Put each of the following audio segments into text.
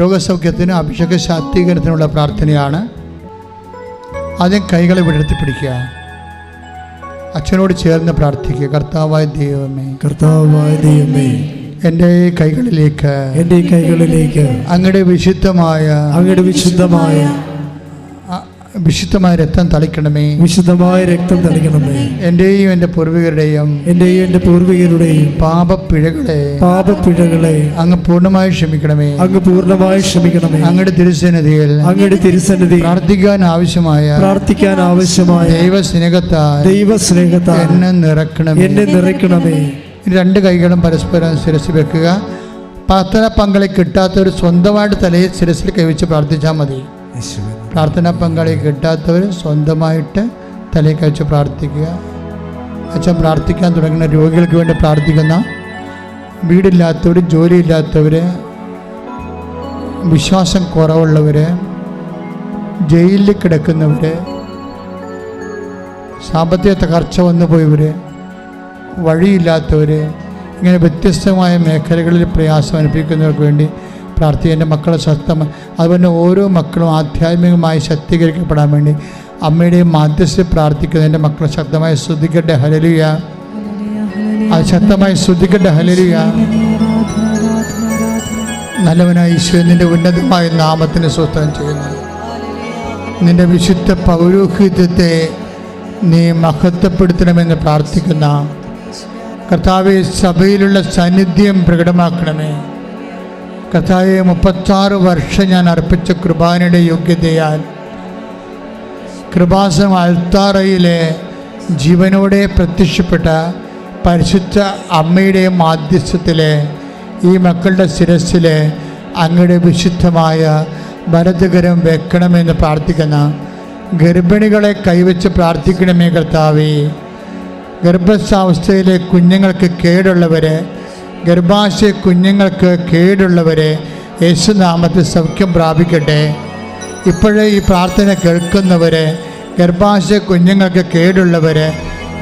രോഗസൗഖ്യത്തിനും അഭിഷേക ശാക്തീകരണത്തിനുള്ള പ്രാർത്ഥനയാണ്. ആദ്യം കൈകളെ വിടർത്തി പിടിക്കുക. അച്ഛനോട് ചേർന്ന് പ്രാർത്ഥിക്കുക. കർത്താവായ ദൈവമേ കർത്താവായ ദൈവമേ എന്റെ കൈകളിലേക്ക് എന്റെ കൈകളിലേക്ക് അങ്ങയുടെ വിശുദ്ധമായ അങ്ങയുടെ വിശുദ്ധമായ വിശുദ്ധമായ രക്തം തളിക്കണമേ. വിശുദ്ധമായ രക്തം തളിക്കണമേ. എന്റെയും എന്റെ പൂർവികരുടെയും എന്റെയും എന്റെ പൂർവികരുടെയും പാപപ്പിഴകളെ പാപപ്പിഴകളെ അങ്ങ് പൂർണമായി ക്ഷമിക്കണമേ. അങ്ങ് പൂർണമായി ക്ഷമിക്കണമേ. അങ്ങയുടെ തിരുസന്നിധിയിൽ അങ്ങയുടെ തിരുസന്നിധി പ്രാർത്ഥിക്കാൻ ആവശ്യമായ പ്രാർത്ഥിക്കാൻ ആവശ്യമായ ദൈവസ്നേഹത്താൽ ദൈവസ്നേഹത്താൽ എന്നെ നിറക്കണമേ. എന്നെ നിറയ്ക്കണമേ. രണ്ട് കൈകളും പരസ്പരം ശിരസ് വെക്കുക. പ്രാർത്ഥന പങ്കളെ കിട്ടാത്തവർ സ്വന്തമായിട്ട് തലയിൽ ശിരസിൽ കൈവച്ച് പ്രാർത്ഥിച്ചാൽ മതി. പ്രാർത്ഥന പങ്കാളി കിട്ടാത്തവർ സ്വന്തമായിട്ട് തലയിൽ കൈവച്ച് പ്രാർത്ഥിക്കുക. അച്ഛൻ പ്രാർത്ഥിക്കാൻ തുടങ്ങുന്ന രോഗികൾക്ക് വേണ്ടി പ്രാർത്ഥിക്കുന്ന വീടില്ലാത്തവർ ജോലിയില്ലാത്തവർ വിശ്വാസം കുറവുള്ളവർ ജയിലിൽ കിടക്കുന്നവർ സാമ്പത്തിക തകർച്ച വന്നു പോയവർ വഴിയില്ലാത്തവർ ഇങ്ങനെ വ്യത്യസ്തമായ മേഖലകളിൽ പ്രയാസം അനുഭവിക്കുന്നവർക്ക് വേണ്ടി പ്രാർത്ഥിക്കുക എന്റെ മക്കളെ ശക്തമായി അതുപോലെ ഓരോ മക്കളും ആധ്യാത്മികമായി ശക്തീകരിക്കപ്പെടാൻ വേണ്ടി അമ്മയുടെയും മാധ്യസ്ഥ പ്രാർത്ഥിക്കുന്ന എന്റെ മക്കളെ ശക്തമായി ശ്രദ്ധിക്കട്ടെ ഹലലിയ അത് ശക്തമായി ശ്രദ്ധിക്കട്ടെ ഹലലിയ നല്ലവനായ ഈശോ നിന്റെ ഉന്നതമായ നാമത്തിന് സ്വസ്ഥം ചെയ്യുന്നു. നിന്റെ വിശുദ്ധ പൗരോഹിത്യത്തെ നീ മഹത്വപ്പെടുത്തണമെന്ന് പ്രാർത്ഥിക്കുന്ന കർത്താവ് സഭയിലുള്ള സാന്നിധ്യം പ്രകടമാക്കണമേ. കർത്താവെ മുപ്പത്താറ് വർഷം ഞാൻ അർപ്പിച്ച കൃപാനയുടെ യോഗ്യതയാൽ കൃപാസം അൽത്താറയിലെ ജീവനോടെ പ്രത്യക്ഷപ്പെട്ട പരിശുദ്ധ അമ്മയുടെ മാധ്യസ്ഥത്തിലെ ഈ മക്കളുടെ ശിരസ്സിലെ അങ്ങയുടെ വിശുദ്ധമായ ഭരതകരം വെക്കണമെന്ന് പ്രാർത്ഥിക്കുന്ന ഗർഭിണികളെ കൈവച്ച് പ്രാർത്ഥിക്കണമേ കർത്താവേ. ഗർഭസ്ഥാവസ്ഥയിലെ കുഞ്ഞുങ്ങൾക്ക് കേടുള്ളവരെ ഗർഭാശയ കുഞ്ഞുങ്ങൾക്ക് കേടുള്ളവരെ യേശുനാമത്തിൽ സൗഖ്യം പ്രാപിക്കട്ടെ. ഇപ്പോഴേ ഈ പ്രാർത്ഥന കേൾക്കുന്നവരെ ഗർഭാശയ കുഞ്ഞുങ്ങൾക്ക് കേടുള്ളവരെ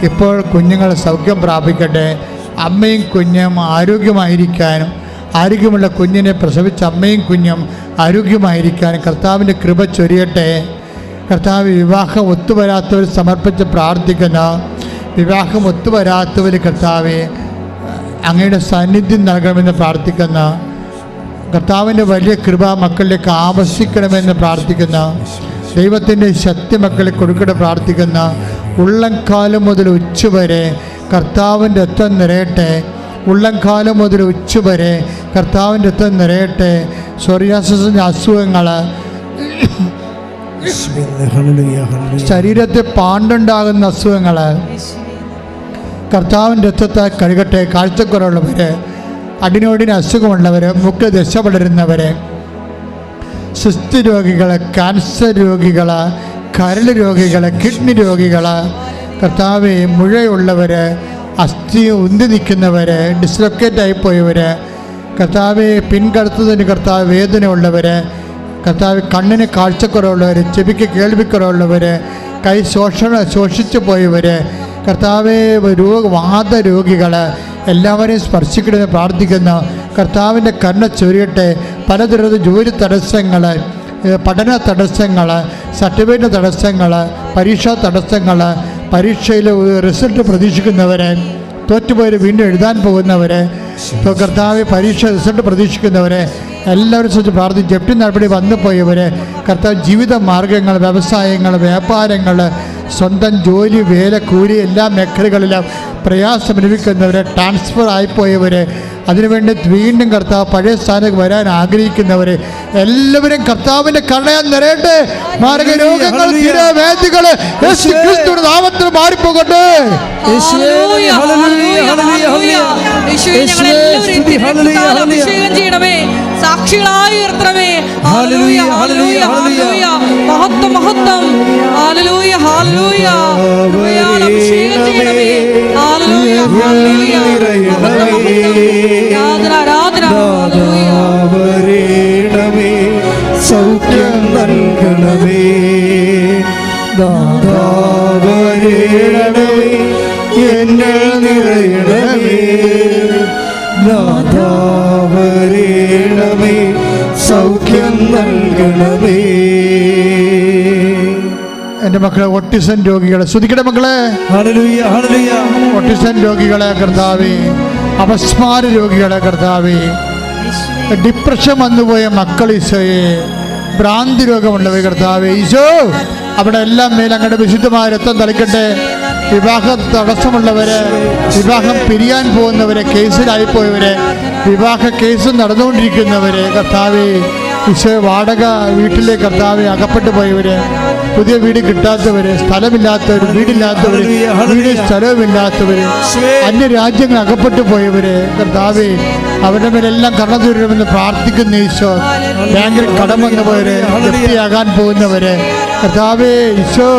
ഇപ്പോൾ കുഞ്ഞുങ്ങൾ സൗഖ്യം പ്രാപിക്കട്ടെ. അമ്മയും കുഞ്ഞും ആരോഗ്യമായിരിക്കാനും ആരോഗ്യമുള്ള കുഞ്ഞിനെ പ്രസവിച്ച അമ്മയും കുഞ്ഞും ആരോഗ്യമായിരിക്കാനും കർത്താവിന്റെ കൃപ ചൊരിയട്ടെ. കർത്താവ് വിവാഹം ഒത്തുവരാത്തവർ സമർപ്പിച്ച് പ്രാർത്ഥിക്കുന്ന. വിവാഹം ഒത്തുവരാത്തവർ കർത്താവെ അങ്ങയുടെ സാന്നിധ്യം നൽകണമെന്ന് പ്രാർത്ഥിക്കുന്ന കർത്താവിന്റെ വലിയ കൃപ മക്കളിലേക്ക് ആവശ്യിക്കണമെന്ന് പ്രാർത്ഥിക്കുന്ന ദൈവത്തിന്റെ ശക്തി മക്കളെ കൊടുക്കട്ടെ പ്രാർത്ഥിക്കുന്ന ഉള്ളംകാലം മുതൽ ഉച്ചവരെ കർത്താവിന്റെ രക്തം നിറയട്ടെ. ഉള്ളംകാലം മുതൽ ഉച്ചവരെ കർത്താവിന്റെ രക്തം നിറയട്ടെ. സോറിയാസിന്റെ അസുഖങ്ങൾ ശരീരത്തെ പാണ്ടുണ്ടാകുന്ന അസുഖങ്ങൾ കർത്താവിന്റെ രക്തത്തെ കഴുകട്ടെ കാഴ്ചക്കുറവുള്ളവർ അടിനോടിന് അസുഖമുള്ളവർ മുഖ ദശ വളരുന്നവർ സിസ്ത് രോഗികൾ ക്യാൻസർ രോഗികൾ കരൾ രോഗികൾ കിഡ്നി രോഗികൾ കർത്താവ് മുഴയുള്ളവർ അസ്ഥി ഉന്തി നിൽക്കുന്നവർ ഡിസ്ലൊക്കേറ്റ് ആയിപ്പോയവർ കർത്താവ് പിൻകടത്തതിന് കർത്താവ് വേദന ഉള്ളവർ കർത്താവ് കണ്ണിന് കാഴ്ചക്കുറവുള്ളവർ ചെവിക്ക് കേൾവിക്കുറവുള്ളവർ കൈ ശോഷണ ശോഷിച്ചു പോയവർ കർത്താവെ രോഗ വാദ രോഗികൾ എല്ലാവരെയും സ്പർശിക്കണമെന്ന് പ്രാർത്ഥിക്കുന്ന. കർത്താവിന്റെ കണ്ണ ചൊരിയട്ടെ. പലതരം ജോലി തടസ്സങ്ങൾ പഠന തടസ്സങ്ങൾ സർട്ടിഫിക്കറ്റ് തടസ്സങ്ങൾ പരീക്ഷാ തടസ്സങ്ങൾ പരീക്ഷയിൽ റിസൾട്ട് പ്രതീക്ഷിക്കുന്നവരെ തോറ്റുപോയി വീണ്ടും എഴുതാൻ പോകുന്നവരെ കർത്താവ് പരീക്ഷ റിസൾട്ട് പ്രതീക്ഷിക്കുന്നവരെ എല്ലാവരും ശ്രദ്ധിച്ച് പ്രാർത്ഥിച്ച് ജപ്തി നടപടി വന്നു പോയവരെ കർത്താവ് ജീവിത മാർഗങ്ങൾ വ്യവസായങ്ങൾ വ്യാപാരങ്ങൾ സ്വന്തം ജോലി വേല കൂലി എല്ലാ മേഖലകളിലും പ്രയാസം അനുഭവിക്കുന്നവരെ ട്രാൻസ്ഫർ ആയിപ്പോയവരെ അതിനുവേണ്ടി വീണ്ടും കർത്താവ് പഴയ സ്ഥാനത്ത് വരാൻ ആഗ്രഹിക്കുന്നവരെ. എല്ലാവരും കർത്താവിന്റെ കണ്ണയാൻ നിറയട്ടെ മാർഗരോഗങ്ങൾ വേദികൾ നാമത്തിൽ മാറിപ്പോകട്ടെ. ചെയ്യണമേ. സാക്ഷികളായി ഉയർത്തണമേ. ഹാലലൂയ ഹാലലൂയ ഹാലലൂയ മഹത്വം, മഹത്വം. ഹാലലൂയ ഹാലലൂയ സൗഖ്യം നൽകണമേ. ദാതാവരേണമേ എന്നെ നിറയണമേ ദാതാവരേണമേ നൽകണമേ എന്റെ മക്കളെ ഒട്ടിസൻ രോഗികളെ ശ്രദ്ധിക്കട്ടെ മക്കളെ. ഒട്ടിസൻ രോഗികളെ കർത്താവേ അപസ്മാര രോഗികളെ കർത്താവേ ഡിപ്രഷൻ വന്നുപോയ മക്കൾ ഈശോയെ ഭ്രാന്തി രോഗമുള്ളവ കർത്താവേ ഈശോ അവിടെ എല്ലാം മേൽ അങ്ങയുടെ വിശുദ്ധമായ രക്തം തളിക്കട്ടെ. വിവാഹ തടസ്സമുള്ളവര് വിവാഹം പിരിയാൻ പോകുന്നവരെ കേസിലായി പോയവര് വിവാഹ കേസ് നടന്നുകൊണ്ടിരിക്കുന്നവര് കർത്താവേ ഈശോ വാടക വീട്ടിലെ കർത്താവെ അകപ്പെട്ടു പോയവര് പുതിയ വീട് കിട്ടാത്തവര് സ്ഥലമില്ലാത്തവര് വീടില്ലാത്തവര് വീട് സ്ഥലവുമില്ലാത്തവര് അന്യ രാജ്യങ്ങൾ അകപ്പെട്ടു പോയവര് കർത്താവെ അവരുടെ മേലെല്ലാം കടന്നു തീരണമെന്ന് പ്രാർത്ഥിക്കുന്ന ഈശോ ബാങ്കിൽ കടം വന്നവര് വൃത്തിയാകാൻ പോകുന്നവര്. കർത്താവേ ഈശോ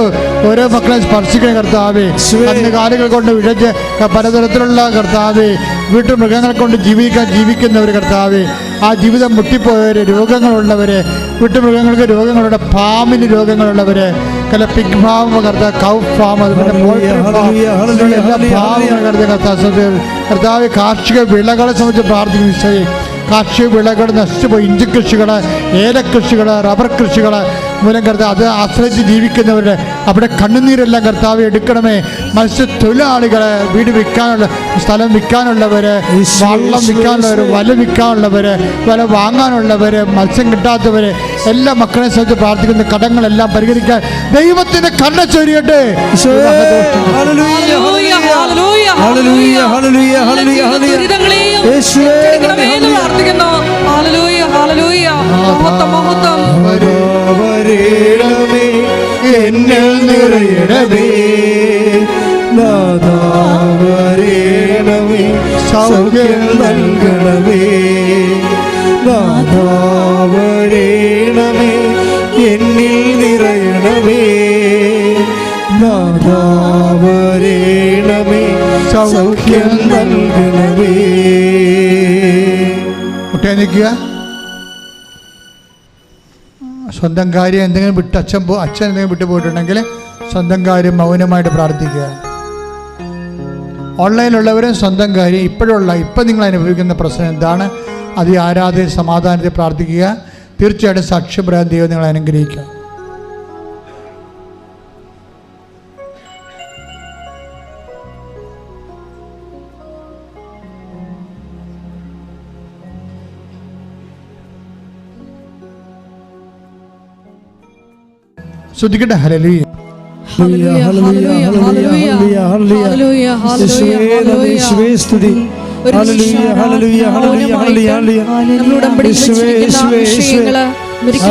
ഓരോ മക്കളെ സ്പർശിക്കുന്ന കർത്താവേ അന്ന് കാലുകൾ കൊണ്ട് വിഴച്ച് പലതരത്തിലുള്ള കർത്താവേ വീട്ടു മൃഗങ്ങളെ കൊണ്ട് ജീവിക്കാൻ ജീവിക്കുന്നവർ കർത്താവേ ആ ജീവിതം മുട്ടിപ്പോയവര് രോഗങ്ങളുള്ളവര് വീട്ടുമൃഗങ്ങൾക്ക് രോഗങ്ങളുടെ ഫാമിന് രോഗങ്ങളുള്ളവര് കല പിഗ് ഫാം കർത്താവ് കൗ ഫാം അതുപോലെ പോൾട്രി ഫാം ഹല്ലേലൂയ, ഹല്ലേലൂയ, എല്ലാ ഹല്ലേലൂയ, ഫാമുകൾ കർത്താവ് കർത്താവ് കർത്താവ് കാർഷിക വിളകളെ സംബന്ധിച്ച് പ്രാർത്ഥിക്കുന്നു കാർഷിക വിളകൾ നശിച്ചുപോയി. ഇഞ്ചി കൃഷികൾ ഏലകൃഷികൾ റബ്ബർ കൃഷികൾ മൂലം കർത്താവ് അത് ആശ്രയിച്ച് ജീവിക്കുന്നവരുടെ അവിടെ കണ്ണുനീരെല്ലാം കർത്താവ് എടുക്കണമേ. മത്സ്യത്തൊഴിലാളികളെ വീട് വിൽക്കാനുള്ള സ്ഥലം വിൽക്കാനുള്ളവർ വള്ളം വിൽക്കാനുള്ളവർ വല വിൽക്കാനുള്ളവർ വല വാങ്ങാനുള്ളവർ മത്സ്യം കിട്ടാത്തവർ എല്ലാ മക്കളെ സംബന്ധിച്ച് പ്രാർത്ഥിക്കുന്ന കടങ്ങളെല്ലാം പരിഹരിക്കാൻ ദൈവത്തിന്റെ കണ്ണ ചൊരിയട്ടെ. ഹല്ലേലൂയ മഹത്വം മഹത്വം വരേണമേ എന്നിൽ നിറയണമേ നാഥാ വരേണമേ സൗഖ്യം നൽകണമേ. നാഥാ വരേണമേ എന്നിൽ നിറയണമേ നാഥാ വരേണമേ സൗഖ്യം നൽകണമേ. കുട്ടിയെ നിൽക്കുക സ്വന്തം കാര്യം എന്തെങ്കിലും വിട്ട് അച്ഛൻ പോ അച്ഛൻ എന്തെങ്കിലും വിട്ടു പോയിട്ടുണ്ടെങ്കിൽ സ്വന്തം കാര്യം മൗനമായിട്ട് പ്രാർത്ഥിക്കുക. ഓൺലൈനിലുള്ളവരും സ്വന്തം കാര്യം ഇപ്പോഴുള്ള ഇപ്പം നിങ്ങൾ അനുഭവിക്കുന്ന പ്രശ്നം എന്താണ്? അത് ആരാധന സമാധാനത്തെ പ്രാർത്ഥിക്കുക. തീർച്ചയായിട്ടും സാക്ഷ്യപ്രാന്തിയോ നിങ്ങൾ അനുഗ്രഹിക്കുക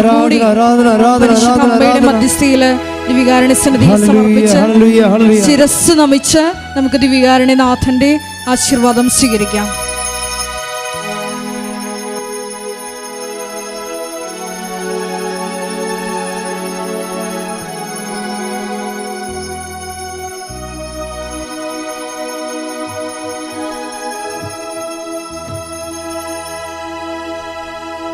അമ്മയുടെ ആരാധന മധ്യസ്ഥയിൽ ദിവികാരണി സന്നിധിയിൽ ഹല്ലേലൂയ സമർപ്പിച്ച് ഹല്ലേലൂയ ഹല്ലേലൂയ. ശിരസ് നമിച്ച് നമുക്ക് ദിവികാരണിനാഥന്റെ ആശീർവാദം സ്വീകരിക്കാം.